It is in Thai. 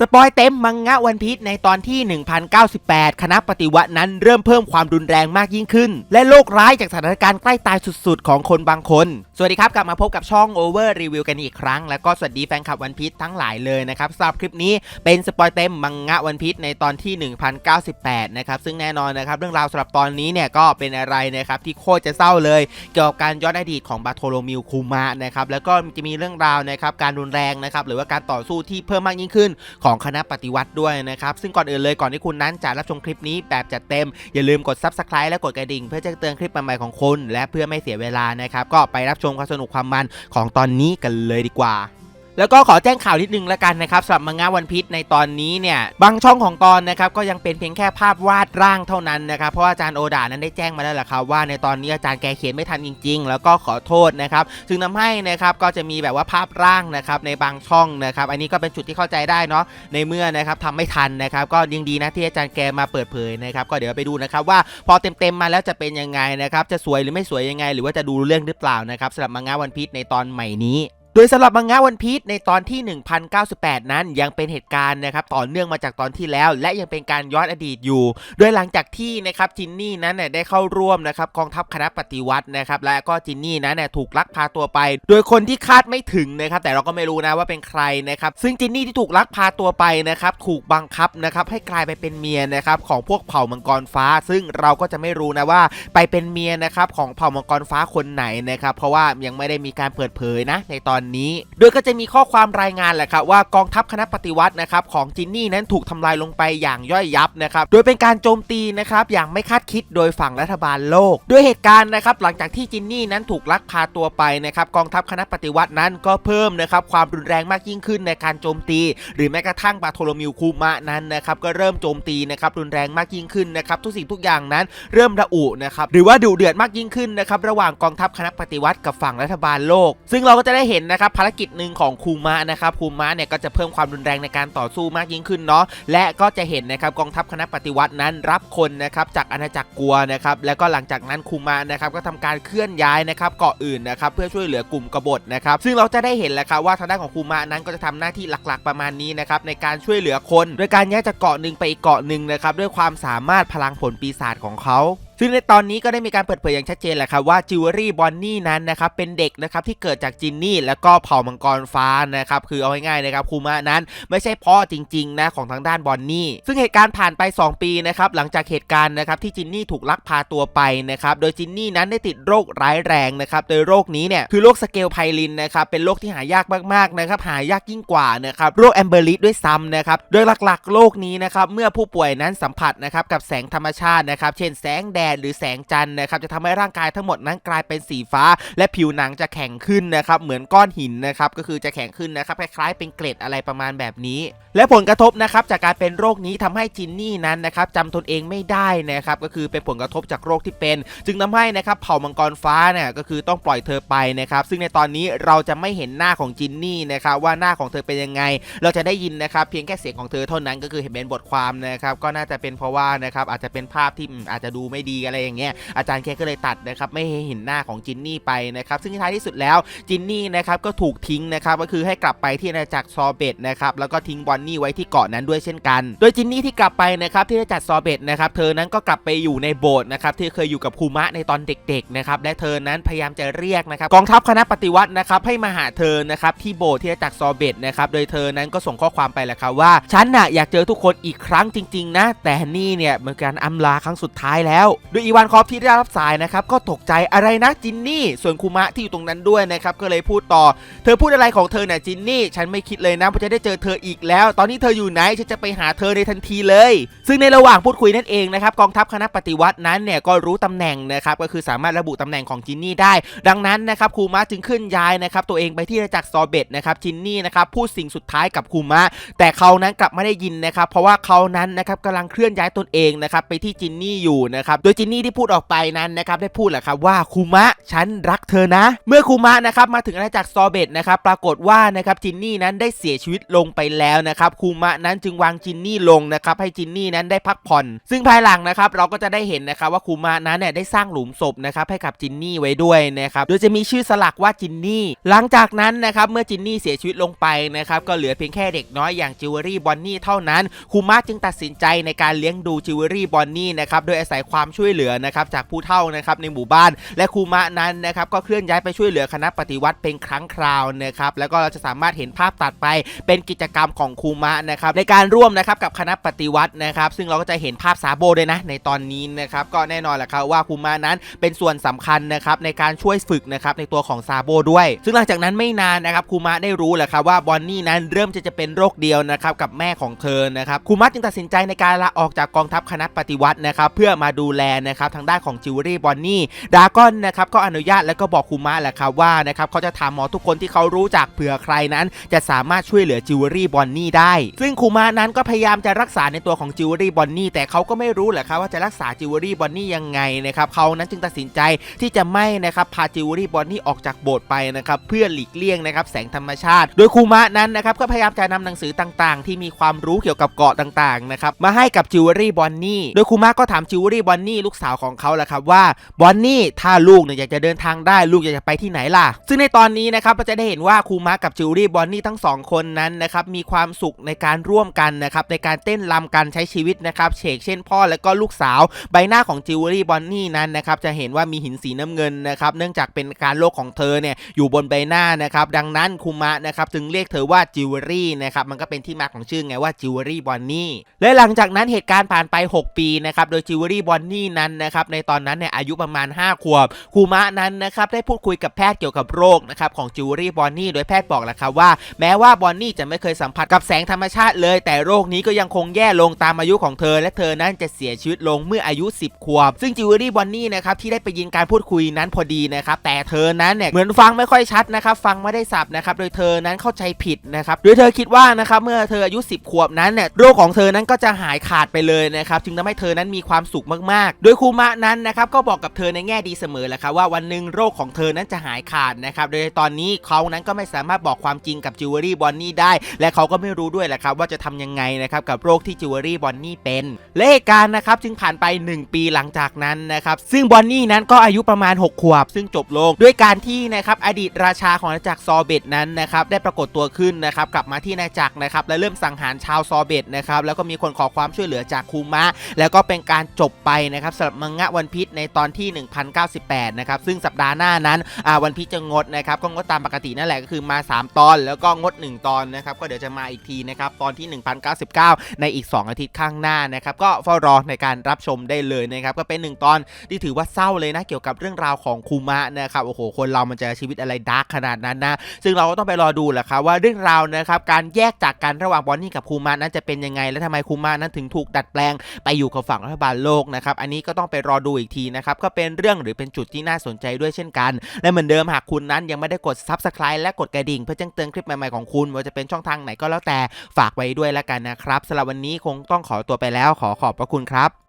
สปอยเต็มมังงะวันพีชในตอนที่ 1098 คณะปฏิวัตินั้นเริ่มเพิ่มความรุนแรงมากยิ่งขึ้น และโลกร้ายจากสถานการณ์ใกล้ตายสุดๆ ของคนบางคน สวัสดีครับ กลับมาพบกับช่อง Over Review กันอีกครั้ง แล้วก็สวัสดีแฟนคลับวันพีชทั้งหลายเลยนะครับสำหรับคลิปนี้เป็นสปอยเต็มมังงะวันพีชในตอนที่ 1098 นะครับ ซึ่งแน่นอนนะครับเรื่องราวสำหรับตอนนี้เนี่ยก็เป็นอะไรนะครับที่โคตรจะเศร้าเลย เกี่ยวกับการย้อนอดีตของบาโทโลมิวคูมะนะครับแล้วก็จะมีเรื่องราวนะครับการรุนแรงนะครับหรือว่าการต่อสู้ที่เพิ่มมากยิ่งขึ้นของคณะปฏิวัติด้วยนะครับ ซึ่งก่อนอื่นเลยก่อนที่คุณนั้นจะรับชมคลิปนี้แบบจัดเต็ม อย่าลืมกด Subscribe และกดกระดิ่ง เพื่อจะเตือนคลิปใหม่ๆของคุณ และเพื่อไม่เสียเวลานะครับก็ไปรับชมความสนุกความมันของตอนนี้กันเลยดีกว่า แล้วก็ขอแจ้งข่าวนิดนึงล้วกันนะครับสำหรับมังงะวันพีชในตอนนี้เนี่ยบางช่องของตอนนะครับก็ยังเป็นเพียงแค่ภาพวาดร่างเท่านั้นนะครับเพราะอาจารย์โอดานั้นได้แจ้งมาแล้วแหละครับว่าในตอนนี้อาจารย์แกเขียนไม่ทันจริง ๆ แล้วก็ขอโทษนะครับจึงทำให้นะครับก็จะมีแบบว่าภาพร่างนะครับในบางช่องนะครับอันนี้ก็เป็นจุดที่เข้าใจได้เนาะในเมื่อนะครับทำไม่ทันนะครับก็ยังดีนะที่อาจารย์แกมาเปิดเผยนะครับก็เดี๋ยวไปดูนะครับว่าพอเต็มๆมาแล้วจะเป็นยังไงนะครับจะสวยหรือไม่สวยยังไง หรือว่าจะดูเรื่องหรือเปล่านะครับสำหรับมังงะวันพีชในตอนใหม่นี้ โดยสำหรับมังงะวันพีชในตอนที่ 1098 นั้นยังเป็นเหตุการณ์นะครับต่อเนื่องมาจากตอนที่แล้ว และยังเป็นการย้อนอดีตอยู่ โดยหลังจากที่นะครับจินนี่นั้นเนี่ยได้เข้าร่วมนะครับกองทัพคณะปฏิวัตินะครับและก็จินนี่นั้นเนี่ยถูกลักพาตัวไป โดยคนที่คาดไม่ถึงนะครับแต่เราก็ไม่รู้นะว่าเป็นใครนะครับซึ่งจินนี่ที่ถูกลักพาตัวไปนะครับถูกบังคับนะครับให้กลายไปเป็นเมียนะครับของพวกเผ่ามังกรฟ้า ซึ่งเราก็จะไม่รู้นะว่าไปเป็นเมียนะครับของเผ่ามังกรฟ้าคนไหนนะครับเพราะว่ายังไม่ได้มีการเปิดเผยนะในตอนนี้ โดยก็จะมีข้อความรายงานแหละครับว่ากองทัพคณะปฏิวัตินะครับของจินนี่นั้นถูกทำลายลงไปอย่างย่อยยับนะครับโดยเป็นการโจมตีนะครับอย่างไม่คาดคิดโดยฝั่งรัฐบาลโลก ด้วยเหตุการณ์นะครับหลังจากที่จินนี่นั้นถูกลักพาตัวไปนะครับกองทัพคณะปฏิวัตินั้นก็เพิ่มนะครับความรุนแรงมากยิ่งขึ้นในการโจมตี หรือแม้กระทั่งบาโทโลมิวคูมะนั้นนะครับก็เริ่มโจมตีนะครับรุนแรงมากยิ่งขึ้นนะครับทุกสิ่งทุกอย่างนั้นเริ่มระอุนะครับหรือว่าดุเดือดมากยิ่งขึ้นนะครับระหว่างกองทัพคณะปฏิวัติกับฝั่งรัฐบาลโลก ซึ่งเราก็จะได้เห็นนะครับภารกิจหนึ่งของคูมะนะครับคูมะเนี่ยก็จะเพิ่มความรุนแรงในการต่อสู้มากยิ่งขึ้นเนาะและก็จะเห็นนะครับกองทัพคณะปฏิวัตินั้นรับคนนะครับจากอาณาจักรกัวนะครับแล้วก็หลังจากนั้นคูมะนะครับก็ทำการเคลื่อนย้ายนะครับเกาะอื่นนะครับเพื่อช่วยเหลือกลุ่มกบฏนะครับซึ่งเราจะได้เห็นแหละครับว่าทางด้านของคูมะนั้นก็จะทำหน้าที่หลักๆ ประมาณนี้นะครับในการช่วยเหลือคน โดยการย้ายจากเกาะหนึ่งไปอีกเกาะหนึ่งนะครับด้วยความสามารถพลังผลปีศาจของเขา ซึ่งในตอนนี้ก็ได้มีการเปิดเผยอย่างชัดเจนแหละครับว่าจิวเวลรี่บอนนี่นั้นนะครับเป็นเด็กนะครับที่เกิดจากจินนี่แล้วก็เผ่ามังกรฟ้านะครับคือเอาง่ายๆนะครับคูมะนั้นไม่ใช่พ่อจริงๆนะของทางด้านบอนนี่ซึ่งเหตุการณ์ผ่านไป 2 ปีนะครับหลังจากเหตุการณ์นะครับที่จินนี่ถูกลักพาตัวไปนะครับโดยจินนี่นั้นได้ติดโรคร้ายแรงนะครับโดยโรคนี้เนี่ยคือโรคสเกลไพลินนะครับเป็นโรคที่หายากมากๆนะครับหายากยิ่งกว่านะครับโรคแอมเบอริสด้วยซ้ำนะครับโดยหลักๆ โรคนี้นะครับเมื่อผู้ป่วยนั้นสัมผัสนะครับกับแสงธรรมชาตินะครับเช่นแสงแดดหรือแสงจันทร์นะครับจะทำให้ร่างกายทั้งหมดนั้นกลายเป็นสีฟ้า และผิวหนังจะแข็งขึ้นนะครับเหมือนก้อนหินนะครับก็คือจะแข็งขึ้นนะครับคล้ายๆเป็นเกล็ดอะไรประมาณแบบนี้ และผลกระทบนะครับจากการเป็นโรคนี้ทำให้จินนี่นั้นนะครับจำตนเองไม่ได้นะครับก็คือเป็นผลกระทบจากโรคที่เป็น จึงทำให้นะครับเผ่ามังกรฟ้าเนี่ยก็คือต้องปล่อยเธอไปนะครับซึ่งในตอนนี้เราจะไม่เห็นหน้าของจินนี่นะครับว่าหน้าของเธอเป็นยังไง เราจะได้ยินนะครับเพียงแค่เสียงของเธอเท่านั้นก็คือเห็นเป็นบทความนะครับก็น่าจะเป็นเพราะว่านะครับอาจจะเป็นภาพที่อืมอาจจะดูไม่ดีอะไรอย่างเงี้ยอาจารย์แค่ก็เลยตัดนะครับไม่ให้เห็นหน้าของจินนี่ไปนะครับซึ่งท้ายที่สุดแล้วจินนี่นะครับก็ถูกทิ้งนะครับก็คือให้กลับไปที่อาณาจักรซอเบตนะครับแล้วก็ทิ้งบอนนี่ไว้ที่เกาะนั้นด้วยเช่นกัน โดยจินนี่ที่กลับไปนะครับที่อาณาจักรซอเบตนะครับเธอนั้นก็กลับไปอยู่ในโบสถ์นะครับที่เคยอยู่กับคูมะในตอนเด็กๆนะครับและเธอนั้นพยายามจะเรียกนะครับกองทัพคณะปฏิวัตินะครับให้มาหาเธอนะครับที่โบสถ์ที่อาณาจักรซอเบตนะครับโดยเธอนั้นก็ส่งข้อความไปแหละครับว่าฉันน่ะอยากเจอทุกคนอีกครั้งจริง ๆ นะ แต่นี่เนี่ยเหมือนการอำลาครั้งสุดท้ายแล้วโดยอีวานคอฟที่ได้รับสายนะครับก็ตกใจอะไรนะจินนี่ ส่วนคูมะที่อยู่ตรงนั้นด้วยนะครับก็เลยพูดต่อ เธอพูดอะไรของเธอเนี่ยจินนี่ ฉันไม่คิดเลยนะว่าจะได้เจอเธออีกแล้ว ตอนนี้เธออยู่ไหนฉันจะไปหาเธอในทันทีเลย ซึ่งในระหว่างพูดคุยนั่นเองนะครับกองทัพคณะปฏิวัตินั้นเนี่ยก็รู้ตำแหน่งนะครับก็คือสามารถระบุตำแหน่งของจินนี่ได้ ดังนั้นนะครับคูมะจึงขึ้นย้ายนะครับตัวเองไปที่อาณาจักรซอเบตนะครับจินนี่นะครับพูดสิ่งสุดท้ายกับคูมะแต่เขานั้นกลับไม่ได้ยินนะครับเพราะว่าเขานั้นนะครับกำลังเคลื่อนย้ายตนเองนะครับไปที่จินนี่อยู่นะครับโดยยจินนี่ที่พูดออกไปนั้นนะครับได้พูดแหละครับว่าคูมะฉันรักเธอนะ เมื่อคูมะนะครับมาถึงอาณาจักรซอเบตนะครับปรากฏว่านะครับจินนี่นั้นได้เสียชีวิตลงไปแล้วนะครับคูมะนั้นจึงวางจินนี่ลงนะครับให้จินนี่นั้นได้พักผ่อน ซึ่งภายหลังนะครับเราก็จะได้เห็นนะครับว่าคูมะนั้นเนี่ยได้สร้างหลุมศพนะครับให้กับจินนี่ไว้ด้วยนะครับโดยจะมีชื่อสลักว่าจินนี่ หลังจากนั้นนะครับเมื่อจินนี่เสียชีวิตลงไปนะครับก็เหลือเพียงแค่เด็กน้อยอย่างจิวเวอรี่บอนนี่เท่านั้นคูมะจึงตัดสินใจในการเลี้ยงดูจิวเวอรี่บอนนี่นะครับโดยอาศัยความช่วยวยเหลือนะครับจากผู้เฒ่านะครับในหมู่บ้าน และคูมะนั้นนะครับก็เคลื่อนย้ายไปช่วยเหลือคณะปฏิวัติเป็นครั้งคราวนะครับแล้วก็เราจะสามารถเห็นภาพตัดไปเป็นกิจกรรมของคูมะนะครับในการร่วมนะครับกับคณะปฏิวัตินะครับ ซึ่งเราก็จะเห็นภาพซาโบด้วยนะในตอนนี้นะครับก็แน่นอนแหละครับว่าคูมะนั้นเป็นส่วนสำคัญนะครับในการช่วยฝึกนะครับในตัวของซาโบด้วย ซึ่งหลังจากนั้นไม่นานนะครับคูมะได้รู้แหละครับว่าบอนนี่นั้นเริ่มจะจะเป็นโรคเดียวนะครับกับแม่ของเธอนะครับคูมะจึงตัดสินใจในการลาออกจากกองทัพคณะปฏิวัตินะครับเพื่อมาดูแลนะครับทางด้านของจิวเวอรี่บอนนี่ดากอนนะครับก็อนุญาตแล้วก็บอกคูมะแหละครับว่านะครับเขาจะถามหมอทุกคนที่เขารู้จักเผื่อใครนั้น จะสามารถช่วยเหลือจิวเวอรี่บอนนี่ได้ ซึ่งคูมะนั้นก็พยายามจะรักษาในตัวของจิวเวอรี่บอนนี่แต่เขาก็ไม่รู้แหละครับว่าจะรักษาจิวเวอรี่บอนนี่ยังไงนะครับเขานั้นจึงตัดสินใจที่จะไม่นะครับพาจิวเวอรี่บอนนี่ออกจากโบสถ์ไปนะครับเพื่อหลีกเลี่ยงนะครับแสงธรรมชาติ โดยคูมะนั้นนะครับก็พยายามจะนำหนังสือต่างๆ ที่มีความรู้เกี่ยวกับเกาะต่างๆนะครับมาให้กับจิวเวอรี่บอนนี่โดยคูมะก็ถามจิวเวอรี่บอนนี่ลูกสาวของเขาแหละครับว่าบอนนี่ถ้าลูกเนี่ยอยากจะเดินทางได้ลูกอยากจะไปที่ไหนล่ะ ซึ่งในตอนนี้นะครับเราจะได้เห็นว่าคูมะกับจิวเวอรี่บอนนี่ทั้งสองคนนั้นนะครับมีความสุขในการร่วมกันนะครับในการเต้นรำกันใช้ชีวิตนะครับเชกเช่นพ่อและก็ลูกสาว ใบหน้าของจิวเวอรี่บอนนี่นั้นนะครับจะเห็นว่ามีหินสีน้ำเงินนะครับเนื่องจากเป็นการโลกของเธอเนี่ยอยู่บนใบหน้านะครับดังนั้นคูมะนะครับจึงเรียกเธอว่าจิวเวอรี่นะครับมันก็เป็นที่มาของชื่อไงว่าจิวเวอรี่บอนนี่และหลังจากนั้นเหตุการณ์ผ่านไป 6 ปีนะครับโดยจิวเวอรี่บอนนี่นั้นนะครับในตอนนั้นเนี่ยอายุประมาณ 5 ขวบคูมะนั้นนะครับได้พูดคุยกับแพทย์เกี่ยวกับโรคนะครับของจิวเวอรี่บอนนี่โดยแพทย์บอกแหละครับว่า แม้ว่าบอนนี่จะไม่เคยสัมผัสกับแสงธรรมชาติเลย แต่โรคนี้ก็ยังคงแย่ลงตามอายุของเธอ และเธอนั้นจะเสียชีวิตลงเมื่ออายุ 10 ขวบ ซึ่งจิวเวอรี่บอนนี่นะครับที่ได้ไปยินการพูดคุยนั้นพอดีนะครับแต่เธอนั้นเนี่ยเหมือนฟังไม่ค่อยชัดนะครับฟังไม่ได้สับนะครับโดยเธอนั้นเข้าใจผิดนะครับโดยเธอคิดว่านะครับเมื่อเธออายุ 10 ขวบนั้นเนี่ยโรคของเธอนั้นก็จะหายขาดไปเลยนะครับจึงทำให้เธอนั้นมีความสุขมากๆโดยครูมะนั้นนะครับก็บอกกับเธอในแง่ดีเสมอแหละครับว่าวันหนึ่งโรคของเธอนั้นจะหายขาดนะครับโดยตอนนี้เขานั้นก็ไม่สามารถบอกความจริงกับจิวเวอรี่บอนนี่ได้ และเขาก็ไม่รู้ด้วยแหละครับว่าจะทำยังไงนะครับกับโรคที่จิวเวอรี่บอนนี่เป็นและเหตุการณ์นะครับจึงผ่านไป 1 ปีหลังจากนั้นนะครับซึ่งบอนนี่นั้นก็อายุประมาณ 6 ขวบ ซึ่งจบลงด้วยการที่นะครับอดีตราชาของอาณาจักรซอเบตนั้นนะครับได้ปรากฏตัวขึ้นนะครับกลับมาที่อาณาจักรนะครับและเริ่มสังหารชาวซอเบตนะครับแล้วก็มีคนขอความช่วยเหลือจากคูมะแล้วก็เป็นการจบไปนะครับสำหรับมังงะวันพีชในตอนที่ 1098 นะครับ ซึ่งสัปดาห์หน้านั้นวันพีชจะงดนะครับ ก็งดตามปกตินั่นแหละก็คือมา 3 ตอน แล้วก็งด 1 ตอนนะครับ ก็เดี๋ยวจะมาอีกทีนะครับ ตอนที่ 1099 ในอีก 2 อาทิตย์ข้างหน้านะครับ ก็เฝ้ารอในการรับชมได้เลยนะครับ ก็เป็น 1 ตอนที่ถือว่าเศร้าเลยนะเกี่ยวกับเรื่องราวของคูมะนะครับโอ้โหคนเรามันจะชีวิตอะไรดาร์กขนาดนั้นนะซึ่งเราก็ต้องไปรอดูแหละครับว่าเรื่องราวนะครับการแยกจากกันระหว่างบอนนี่กับคูมะนั้นจะเป็นยังไงและทำไมคูมะนั้นถึงถูกดัดแปลงไปอยู่กับฝั่งรัฐบาลโลกนะครับอันนี้ก็ต้องไปรอดูอีกทีนะครับก็เป็นเรื่องหรือเป็นจุดที่น่าสนใจด้วยเช่นกัน และเหมือนเดิมหากคุณนั้นยังไม่ได้กด Subscribe และกดกระดิ่งเพื่อแจ้งเตือนคลิปใหม่ๆของคุณว่าจะเป็นช่องทางไหนก็แล้วแต่ฝากไว้ด้วยแล้วกันนะครับสำหรับวันนี้คงต้องขอตัวไปแล้วขอขอบพระคุณครับ